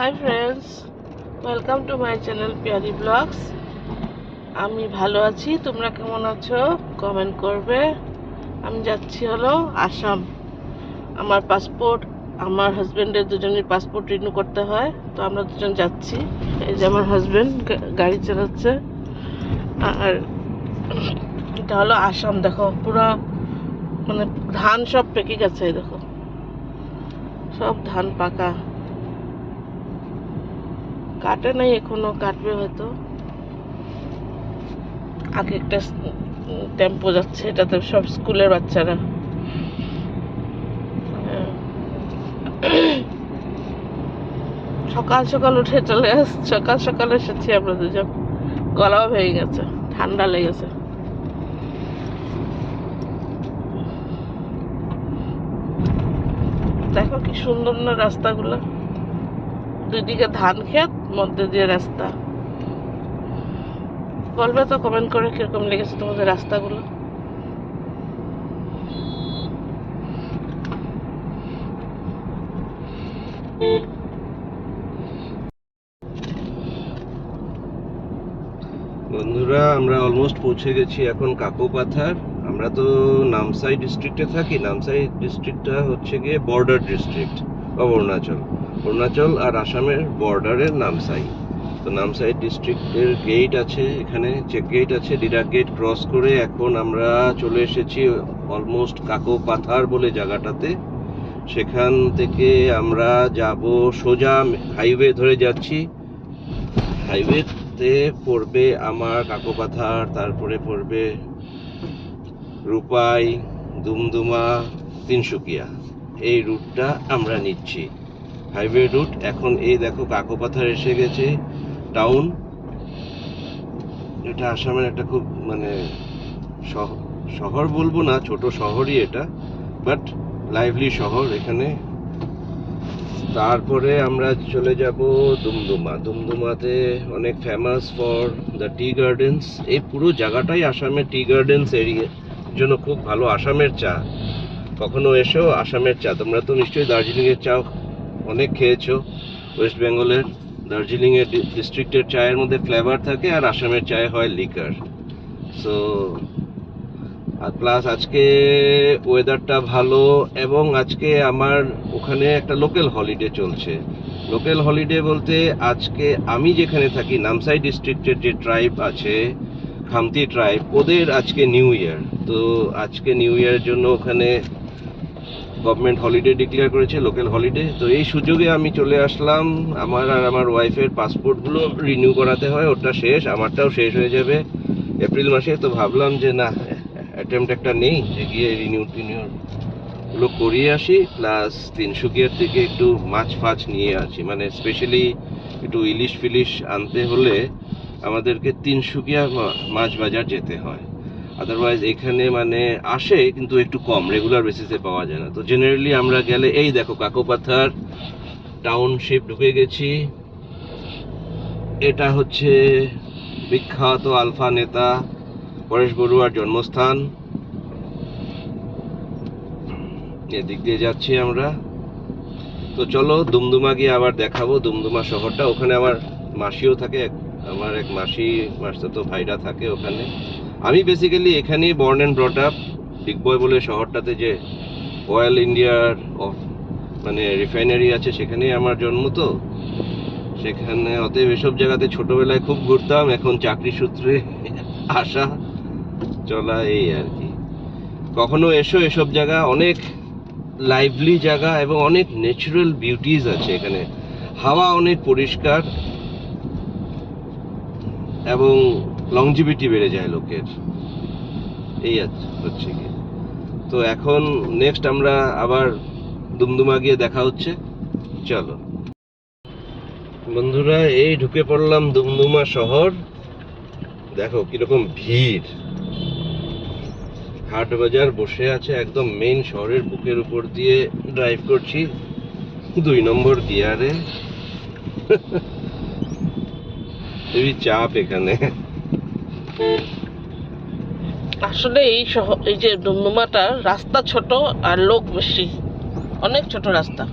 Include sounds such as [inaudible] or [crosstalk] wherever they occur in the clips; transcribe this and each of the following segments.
Hi friends welcome to my channel Piyari vlogs আমি ভালো আছি, তোমরা কেমন আছো? কমেন্ট করবে। আমি যাচ্ছি হলো আসাম। আমার পাসপোর্ট আমার হাজব্যান্ডের দুজনের পাসপোর্ট রিনিউ করতে হয়, তো আমরা দুজন যাচ্ছি। এই যে আমার হাজব্যান্ড গাড়ি চালাচ্ছে। আর এটা হলো আসাম, দেখো, পুরো মানে ধান সব পেকে গেছে, দেখো। সব ধান পাকা। কাটে নাই, এখনও কাটবে হয়তো। আগে একটা টেম্পো যাচ্ছে, এটাতে সব স্কুলের বাচ্চারা। সকাল সকাল উঠে চলে আস, সকাল সকাল এসেছি আমরা দুজন। গলাও ভেঙে গেছে, ঠান্ডা লেগেছে। দেখো কি সুন্দর না রাস্তাগুলো। দুইদিকে ধান ক্ষেত মধ্যে দিয়ে রাস্তা। বলবে তো কমেন্ট করে কীরকম লেগেছে তোমাদের রাস্তাগুলো? বন্ধুরা, আমরা অলমোস্ট পৌঁছে গেছি এখন কাকোপাথার। আমরা তো নামসাই ডিস্ট্রিক্টে থাকি। নামসাই ডিস্ট্রিক্টটা হচ্ছে গিয়ে বর্ডার ডিস্ট্রিক্ট অরুণাচল অরুণাচল আর আসামের বর্ডারের নামসাই। তো নামসাই ডিস্ট্রিক্টের গেট আছে এখানে চেক গেট আছে ডিরাক গেট ক্রস করে এখন আমরা চলে এসেছি অলমোস্ট কাকো পাথার বলে জায়গাটাতে। সেখান থেকে আমরা যাব সোজা হাইওয়ে ধরে যাচ্ছি। হাইওয়েতে পড়বে আমার কাকোপাথার, তারপরে পড়বে রূপাই, দুমদুমা, তিনসুকিয়া। এই রুটটা আমরা নিচ্ছি। Highway route. এখন এই দেখো কাকোপাথার এসে গেছে টাউন এটা আসামের একটা খুব মানে শহ- শহর বলব না, ছোট শহরই এটা বাট লাইভলি শহর এখানে। তারপরে আমরা চলে যাব দুমদুমা। দুমদুমাতে অনেক famous for the tea gardens এই পুরো জায়গাটাই আসামের টি গার্ডেন্স এরিয়া জন্য খুব ভালো আসামের চা। কখনো এসো আসামের চা। তোমরা তো নিশ্চয়ই দার্জিলিংয়ের চা অনেক খেয়েছো। ওয়েস্ট বেঙ্গলের দার্জিলিংয়ের ডিস্ট্রিক্টের চায়ের মধ্যে ফ্লেভার থাকে আর আসামের চায়ে হয় লিকার সো আর প্লাস আজকে ওয়েদারটা ভালো এবং আজকে আমার ওখানে একটা লোকাল হলিডে চলছে। লোকাল হলিডে বলতে আজকে আমি যেখানে থাকি, নামসাই ডিস্ট্রিক্টের যে ট্রাইব আছে, খামতি ট্রাইব ওদের আজকে নিউ ইয়ার তো আজকে নিউ ইয়ারের জন্য ওখানে গভর্নমেন্ট হলিডে ডিক্লেয়ার করেছে লোকাল হলিডে তো এই সুযোগে আমি চলে আসলাম। আমার আর আমার ওয়াইফের পাসপোর্টগুলো রিনিউ করাতে হয়। ওটা শেষ, আমারটাও শেষ হয়ে যাবে এপ্রিল মাসে। তো ভাবলাম যে, না অ্যাটেম্প্ট একটা নেই, যে গিয়ে রিনিউ টিনিউ গুলো করিয়ে আসি। প্লাস তিনসুকিয়ার থেকে একটু মাছ ফাছ নিয়ে আসি। মানে স্পেশালি একটু ইলিশ ফিলিশ আনতে হলে আমাদেরকে তিনসুকিয়া মাছ বাজার যেতে হয়। আদারওয়াইজ এখানে মানে আসে, কিন্তু একটু কম রেগুলার বেসিসে পাওয়া যায় না। তো জেনারেলি আমরা গেলে, এই দেখো, কাকোপাথার টাউনশিপ ঢুকে গেছি। এটা হচ্ছে বিখ্যাত আলফা নেতা পরেশ বড়ুয়ার জন্মস্থান। এদিক দিয়ে যাচ্ছি আমরা। তো চলো, দুমদুমা গিয়ে আবার দেখাবো, দুমদুমা শহরটা। ওখানে আমার মাসিও থাকে আমার এক মাসি মাসতো ভাইরা থাকে ওখানে। আমি বেসিক্যালি এখানেই born and brought up Digboi বলে শহরটাতে যে অয়েল ইন্ডিয়ার মানে রিফাইনারি আছে সেখানেই আমার জন্ম তো। সেখানে অতএব এসব জায়গাতে ছোটবেলায় খুব ঘুরতাম, এখন চাকরি সূত্রে আসা চলা এই আর কি। কখনো এসো এসব জায়গা, অনেক লাইভলি জায়গা এবং অনেক ন্যাচারাল বিউটিজ আছে এখানে। হাওয়া অনেক পরিষ্কার এবং লংজিভিটি বেড়ে যায় লোকের। এই হচ্ছে কি তো এখন নেক্সট আমরা আবার দুমদুমা গিয়ে দেখা হচ্ছে। চলো। বন্ধুরা, এই ঢুকে পড়লাম দুমদুমা শহর। দেখো কীরকম ভিড়। হাট বাজার বসে আছে একদম মেইন শহরের বুকের উপর দিয়ে ড্রাইভ করছি। দুই নম্বর গিয়ারে [laughs] চাপ এখানে। আসলে এই শহর এই যে ডুমডুমাটা রাস্তা ছোট আর লোক বেশি। অনেক ছোট রাস্তা।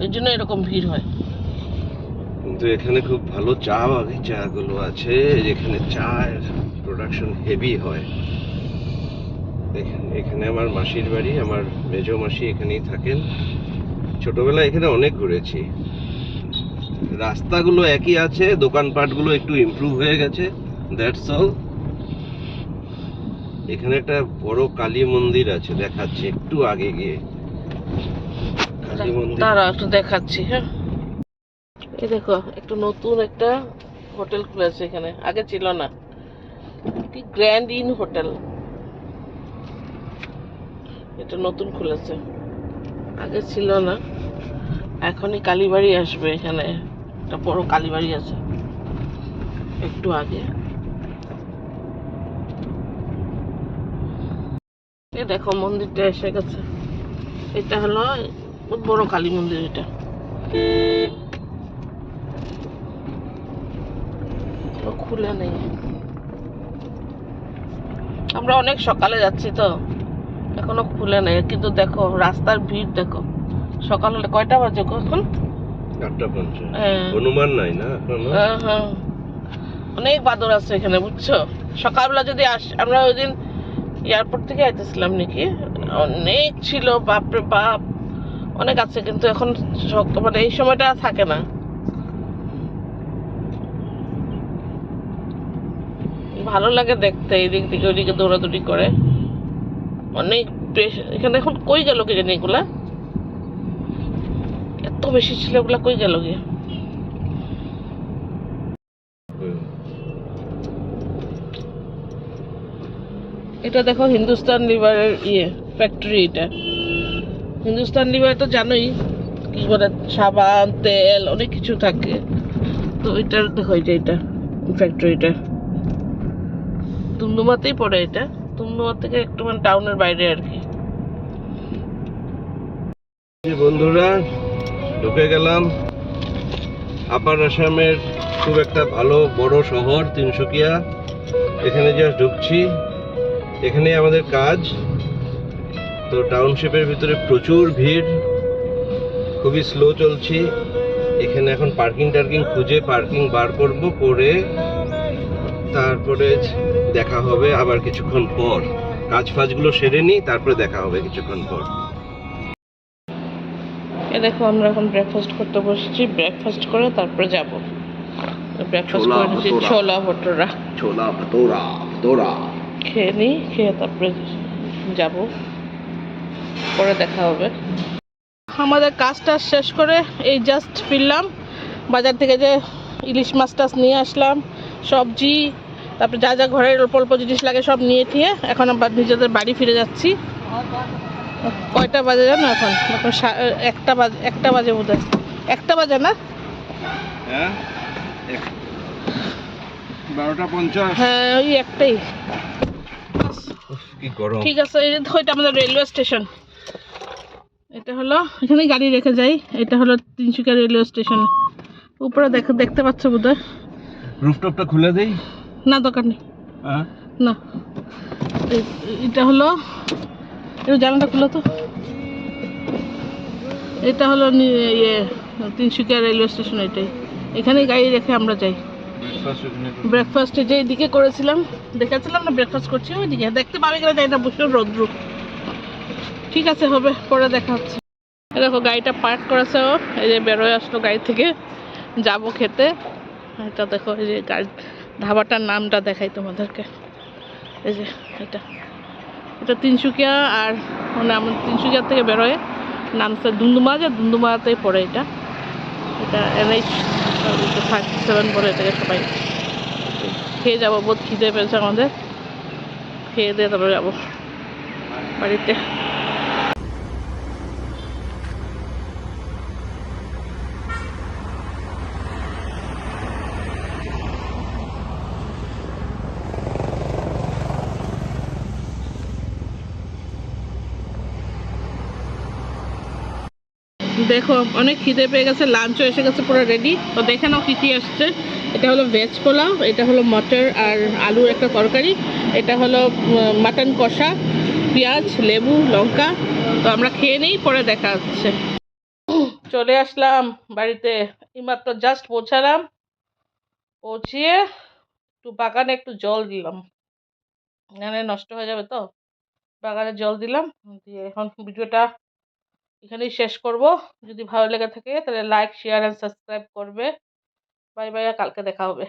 এই জন্য এরকম ভিড় হয়। কিন্তু এখানে খুব ভালো চা বাগিচাগুলো আছে যেখানে চায়ের প্রোডাকশন হেভি হয়। এখানে আমার মাসির বাড়ি, আমার মেজো মাসি এখানেই থাকেন। ছোটবেলায় এখানে অনেক ঘুরেছি। রাস্তাগুলো একই আছে, দোকানপাটগুলো একটু ইমপ্রুভ হয়ে গেছে। দ্যাটস অল এখানে একটা বড় কালী মন্দির আছে দেখাচ্ছি একটু আগে গিয়ে। কালী মন্দির। তারা একটু দেখাচ্ছি হ্যাঁ। এই দেখো একটু নতুন একটা হোটেল খুলেছে এখানে আগে ছিল না। কি গ্র্যান্ড ইন হোটেল। এটা নতুন খুলেছে আগে ছিল না। এখনই কালীবাড়ি আসবে এখানে একটা বড় কালীবাড়ি আছে। একটু আগে। এই দেখো মন্দিরটা এসে গেছে। এটা হলো বড় কালী মন্দির এটা। খুলে নেই। আমরা অনেক সকালে যাচ্ছি তো এখনও খুলে নেই। কিন্তু দেখো রাস্তার ভিড় দেখো। সকাল হলে কয়টা বাজে গো এখন? হ্যাঁ। নাই না হ্যাঁ, হ্যাঁ। অনেক বাদর আছে এখানে বুঝছ? সকালবেলা যদি আস আমরা ওই দিন এয়ারপোর্ট থেকে আইতেছিলাম নাকি? অনেক ছিল, বাপরে বাপ। অনেক আছে, কিন্তু এখন মানে এই সময়টা থাকে না। ভালো লাগে দেখতে, এদিক থেকে ওইদিকে দৌড়াদৌড়ি করে। অনেক বেশ- এখানে এখন কই গেল কি জানি এগুলা? এত বেশি ছিল এগুলা কই গেল গিয়ে এটা দেখো হিন্দুস্তান লিভারের ইয়ে ফ্যাক্টরি এটা। হিন্দুস্তান লিভার তো জানোই, কি বলে, সাবান, তেল, অনেক কিছু থাকে। তো এটার দেখো এটা এটা। ফ্যাক্টরিটা তুমদুমাতেই পড়ে এটা। তুমদুমা থেকে একটু মানে টাউনের বাইরে আর কি। বন্ধুরা, ঢুকে গেলাম। আপার আসামের খুব একটা ভালো বড় শহর, তিনসুকিয়া। এখানে জাস্ট ঢুকছি। এখানে আমাদের কাজ। তো টাউনশিপের ভিতরে প্রচুর ভিড়। খুবই স্লো চলছি। এখানে এখন পার্কিং টার্কিং খুঁজে পার্কিং বার করব করে তারপরে দেখা হবে আবার কিছুক্ষণ পর। কাজ ফাজগুলো সেরে নিই তারপরে দেখা হবে কিছুক্ষণ পর। এ দেখো আমরা এখন ব্রেকফাস্ট করতে বসেছি। ব্রেকফাস্ট করে তারপরে যাব। ব্রেকফাস্ট ছোলা করে ভটোরা। ছোলা ভটোরা ভটোরা। খেয়ে নিই, খেয়ে তারপরে যাব। পরে দেখা হবে। আমাদের কাজটা শেষ করে এই জাস্ট ফিরলাম। বাজার থেকে যে ইলিশ মাছ টাছ নিয়ে আসলাম, সবজি, তারপরে যা যা ঘরের অল্প অল্প জিনিস লাগে সব নিয়ে ঠিয়ে এখন আবার নিজেদের বাড়ি ফিরে যাচ্ছি। কয়টা বাজে জানো এখন? এখন একটা বাজে একটা বাজে বোধ একটা বাজে না? হ্যাঁ? বারোটা পঞ্চাশ। হ্যাঁ ওই একটাই। কি গরম। ঠিক আছে এই এটা আমাদের রেলওয়ে স্টেশন। এটা হলো এখানে গাড়ি রেখে যাই। এটা হলো তিনসুকিয়া রেলওয়ে স্টেশন। উপরে দেখো দেখতে পাচ্ছ বোধহয়? রুফটপটা খুলে দেই? না দরকার নেই। হ্যাঁ? না। এটা হলো একটু জানাটা খুলো তো। এটা হলো ইয়ে তিনসুকিয়া রেলওয়ে স্টেশন এটাই। এখানেই গাড়ি রেখে আমরা যাই। ব্রেকফাস্টে যে দিকে করেছিলাম দেখেছিলাম না ব্রেকফাস্ট করছি ওইদিকে দেখতে পাবে কিনা যাই না, বসে রৌদ্র। ঠিক আছে, হবে, পরে দেখা হচ্ছে। দেখো, গাড়িটা পার্ক করেছে ও। এই যে বেরোয় আসলো গাড়ি থেকে। যাব খেতে। এটা দেখো, এই যে গাড়ি, ধাবাটার নামটা দেখাই তোমাদেরকে। এই যে, এটা। এটা তিনসুকিয়া আর মানে আমার তিনসুকিয়া থেকে বেরোয়। নামছে দুন্দুমা যে দুন্দুমাতেই পড়ে এটা। এটা এনএইচ থার্টি সেভেন বলে এটাকে সবাই। খেয়ে যাব, বহুত খিদে পেয়েছে আমাদের। খেয়ে দিয়ে তারপরে যাব বাড়িতে। দেখো, অনেক খিদে পেয়ে গেছে লাঞ্চও এসে গেছে পুরো রেডি তো দেখে নাও কী কী আসছে। এটা হলো ভেজ পোলাও, এটা হলো মটর আর আলুর একটা তরকারি, এটা হলো মাটন কষা, পেঁয়াজ, লেবু, লঙ্কা। তো আমরা খেয়ে নেই, পরে দেখা হচ্ছে। চলে আসলাম বাড়িতে। এইমাত্র জাস্ট পৌঁছালাম। পৌঁছিয়ে একটু বাগানে একটু জল দিলাম। এখানে নষ্ট হয়ে যাবে তো? বাগানে জল দিলাম, দিয়ে এখন ভিডিওটা এখানেই শেষ করব। যদি ভালো লেগে থাকে তাহলে লাইক শেয়ার অ্যান্ড সাবস্ক্রাইব করবে। বাই বাই কালকে দেখা হবে।